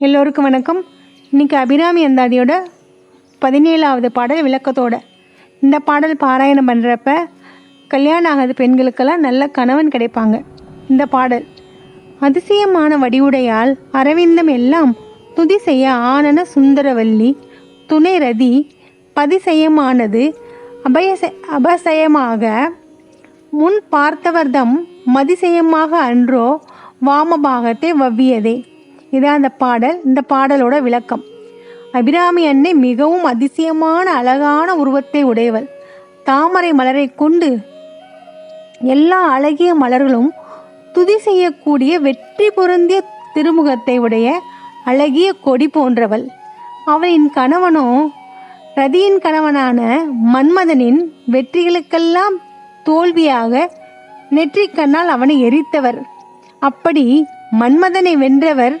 எல்லோருக்கும் வணக்கம். இன்னைக்கு அபிராமி அந்தாதியோட பதினேழாவது பாடல் விளக்கத்தோட. இந்த பாடல் பாராயணம் பண்ணுறப்ப கல்யாணம் ஆகாத பெண்களுக்கெல்லாம் நல்ல கணவன் கிடைப்பாங்க. இந்த பாடல் அதிசயமான வடிவுடையால் அரவிந்தம் எல்லாம் துதி செய்ய ஆனன சுந்தரவல்லி துணை ரதி பதிசயமானது அபயச அபசயமாக முன் பார்த்தவர்தம் மதிசயமாக அன்றோ வாமபாகத்தை வவ்வியதே. இதான் அந்த பாடல் இந்த பாடலோட விளக்கம். அபிராமி அன்னை மிகவும் அதிசயமான அழகான உருவத்தை உடையவள். தாமரை மலரை கொண்டு எல்லா அழகிய மலர்களும் துதி செய்யக்கூடிய வெற்றி பொருந்திய திருமுகத்தை உடைய அழகிய கொடி போன்றவள். அவளின் கணவனோ ரதியின் கணவனான மன்மதனின் வெற்றிகளுக்கெல்லாம் தோல்வியாக நெற்றிக்கண்ணால் அவனை எரித்தவர். அப்படி மன்மதனை வென்றவர்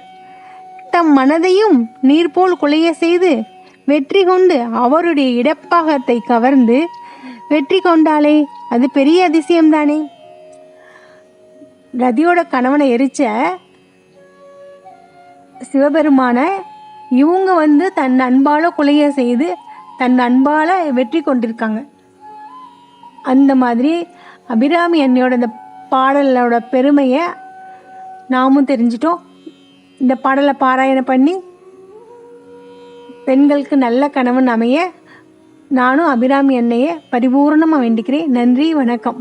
தம் மனதையும் நீர் போல் குலைய செய்து வெற்றி கொண்டு அவருடைய இடப்பாகத்தை கவர்ந்து வெற்றி கொண்டாலே அது பெரிய அதிசயம்தானே? ரதியோட கணவனை எரிச்ச சிவபெருமான இவங்க வந்து தன் அன்பால குலைய செய்து தன் அன்பால வெற்றி கொண்டிருக்காங்க. அந்த மாதிரி அபிராமி அன்னையோட இந்த பாடலோட பெருமையை நாமும் தெரிஞ்சிட்டோம். இந்த பாடலை பாராயணம் பண்ணி பெண்களுக்கு நல்ல கணவன் அமைய நானும் அபிராமி அன்னையை பரிபூர்ணமாக வேண்டிக்கிறேன். நன்றி வணக்கம்.